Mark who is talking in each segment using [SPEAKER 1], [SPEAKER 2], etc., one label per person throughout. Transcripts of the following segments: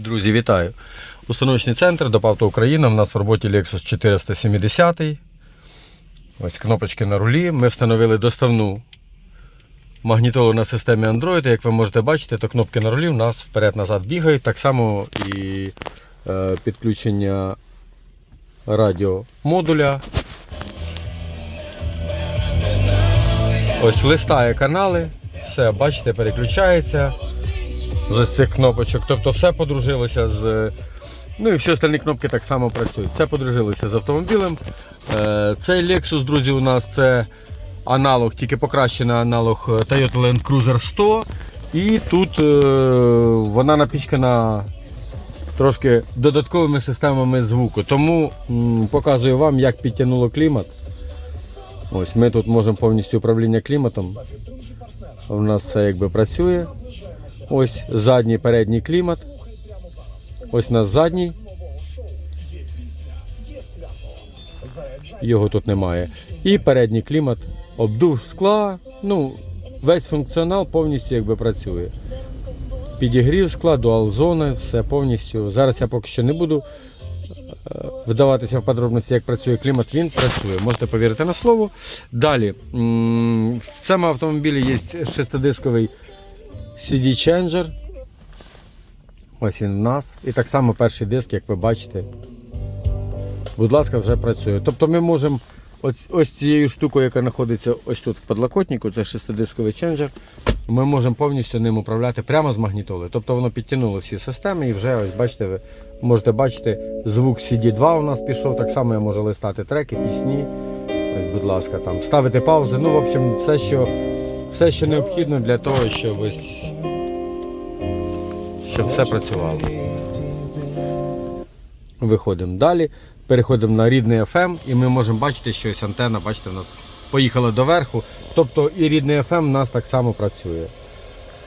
[SPEAKER 1] Друзі, вітаю! Установочний центр ДОПАВТО Україна. У нас в роботі Lexus 470. Ось кнопочки на рулі. Ми встановили доставну магнітолу на системі Android. Як ви можете бачити, то кнопки на рулі у нас вперед-назад бігають. Так само і е, підключення радіомодуля. Ось листає канали. Все, бачите, переключається з ось цих кнопочок. Тобто все подружилося з. Ну і всі остальні кнопки так само працюють. Все подружилося з автомобілем. Е, Цей Lexus, друзі, у нас це аналог, тільки покращений аналог Toyota Land Cruiser 100. І тут е, вона напічкана трошки додатковими системами звуку. Тому показую вам, як підтягнуло клімат. Ось Ми тут можемо повністю управління кліматом. У нас все якби працює. Ось задній передній клімат. Ось у нас задній. Його тут немає. І передній клімат, обдув скла. Ну, весь функціонал повністю якби працює. Підігрів скла, дуал зони, все повністю. Зараз я поки що не буду е, вдаватися в подробності, як працює клімат, він працює. Можете повірити на слово. Далі, в цьому автомобілі є шестидисковий CD Changer. Ось він в нас. І так само перший диск, як ви бачите, будь ласка, вже працює. Тобто ми можемо ось, ось цією штукою, яка знаходиться ось тут в подлокотнику, це шестидисковий ченджер, ми можемо повністю ним управляти прямо з магнітоли. Тобто воно підтягнуло всі системи і вже ось бачите, ви можете бачити, звук CD2 у нас пішов. Так само я можу листати треки, пісні. Ось, будь ласка, там ставити паузи. Ну, в общем, все, що, все, що необхідно для того, щоб ось щоб все працювало. Виходимо далі, переходимо на рідний FM і ми можемо бачити, що ось антенна, бачите, у нас поїхала доверху. Тобто і рідний FM у нас так само працює.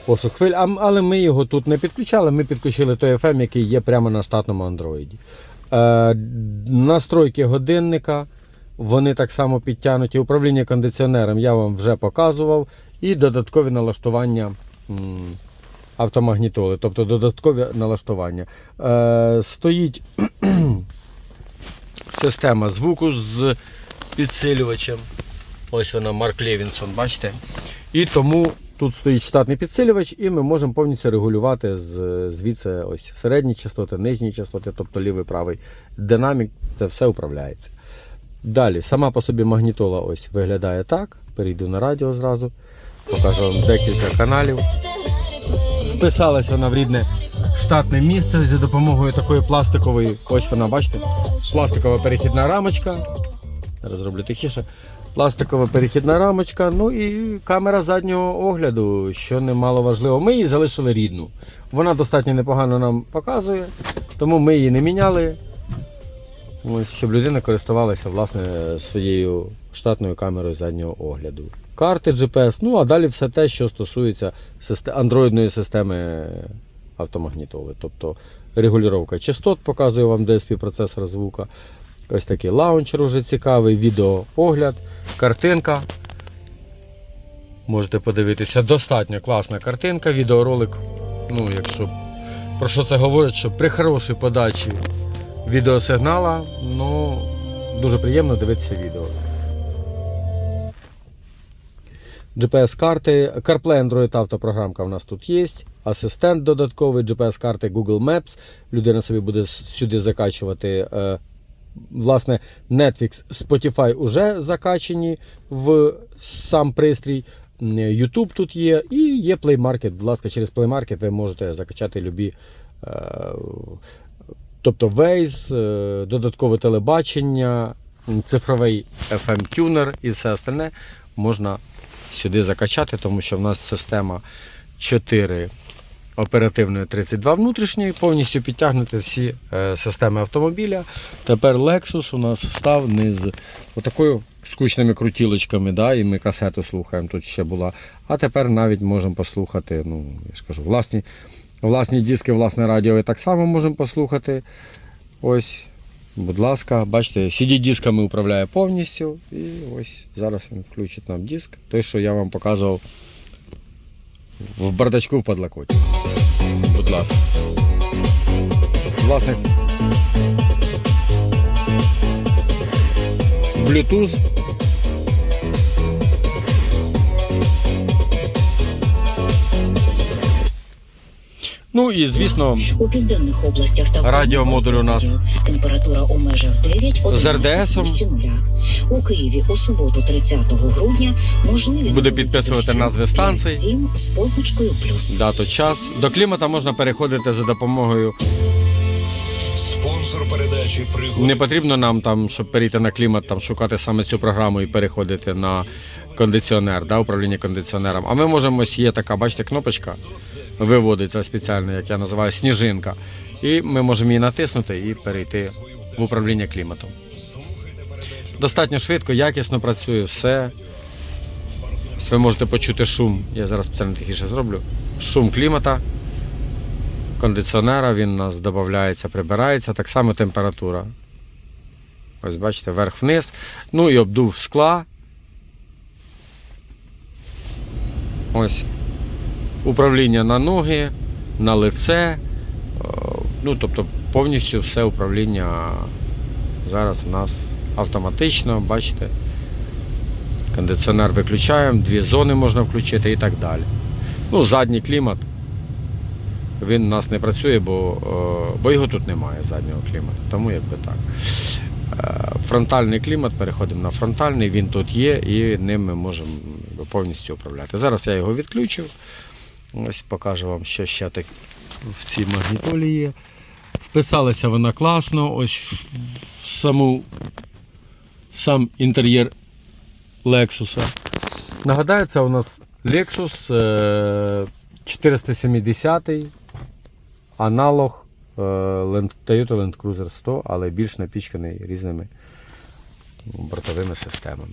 [SPEAKER 1] Пошук хвиль, але ми його тут не підключали, ми підключили той FM, який є прямо на штатному Android. Е, настройки годинника, вони так само підтягнуті. Управління кондиціонером я вам вже показував. І додаткові налаштування автомагнітоли, тобто додаткові налаштування. Е, стоїть система звуку з підсилювачем. Ось вона, Марк Левінсон, бачите? І тому тут стоїть штатний підсилювач, і ми можемо повністю регулювати звідси ось середні частоти, нижні частоти, тобто лівий правий динамік, це все управляється. Далі, сама по собі магнітола ось виглядає так. Перейду на радіо зразу, покажу вам декілька каналів. Вписалась вона в рідне штатне місце за допомогою такої пластикової, ось вона, бачите, пластикова перехідна рамочка. Зараз зроблю тихіше. Пластикова перехідна рамочка, ну і камера заднього огляду, що немало важливо. Ми її залишили рідну. Вона достатньо непогано нам показує, тому ми її не міняли. Щоб людина користувалася власне своєю штатною камерою заднього огляду. Карти GPS, ну а далі все те, що стосується андроїдної системи автомагнітоли. Тобто регулювання частот показує вам DSP процесор звука. Ось такий лаунчер уже цікавий, відеоогляд, картинка. Можете подивитися, достатньо класна картинка, відеоролик. Ну, якщо про що це говорить, що при хорошій подачі відеосигнала, ну, дуже приємно дивитися відео. GPS-карти, CarPlay Android автопрограмка в нас тут є. Асистент додатковий, GPS-карти Google Maps. Людина собі буде сюди закачувати. е, Власне, Netflix, Spotify вже закачені в сам пристрій. YouTube тут є, і є Play Market. Будь ласка, через Play Market ви можете закачати любі. е, Тобто е, додаткове телебачення, цифровий FM-тюнер і все остальне можна сюди закачати, тому що в нас система 4 оперативної 32 внутрішньої, повністю підтягнути всі е, системи автомобіля. Тепер Lexus у нас став не з отакою скучними крутілочками, да, і ми касету слухаємо, тут ще була. А тепер навіть можемо послухати, ну, я ж кажу, власні, власні диски, власне радіо і так само можемо послухати. Ось, будь ласка, бачите, CD-дисками управляє повністю. І ось зараз він включить нам диск. Той, що я вам показував в бардачку в подлокоті. Будь ласка. класний Bluetooth. Ну і звісно,
[SPEAKER 2] У південних областях та
[SPEAKER 1] Радіомодуль у нас
[SPEAKER 2] температура у межах 9
[SPEAKER 1] з РДСом.
[SPEAKER 2] нуля. У Києві у суботу 30 грудня можливі
[SPEAKER 1] Буде підписувати назви станцій.
[SPEAKER 2] 5-7 з позначкою плюс.
[SPEAKER 1] дату, час. До клімата можна переходити за допомогою.
[SPEAKER 3] Передачі пригоди.
[SPEAKER 1] Не потрібно нам там, щоб перейти на клімат, там шукати саме цю програму і переходити на кондиціонер, да, управління кондиціонером. А ми можемо ось є така, бачите, кнопочка виводиться спеціально, як я називаю, сніжинка. І ми можемо її натиснути і перейти в управління кліматом. Достатньо швидко, якісно працює все. Ви можете почути шум. Я зараз спеціально тихіше зроблю. Шум клімата, кондиціонера, він у нас додається, прибирається. Так само температура. Ось бачите, вверх-вниз. Ну і обдув скла. Ось. Управління на ноги, на лице. Е, Ну, тобто повністю все управління зараз у нас автоматично, бачите. Кондиціонер виключаємо, дві зони можна включити і так далі. Ну, задній клімат. Він у нас не працює, бо, е, бо його тут немає заднього клімату. Тому якби так. Е, Фронтальний клімат, переходимо на фронтальний, він тут є і ним ми можемо повністю управляти. Зараз я його відключив. Ось покажу вам, що ще так в цій магнітолі є. Вписалася вона класно, ось в саму, сам інтер'єр Lexus. Нагадаю, це у нас Lexus е, 470 аналог е, Toyota Land Cruiser 100, але більш напічканий різними бортовими системами.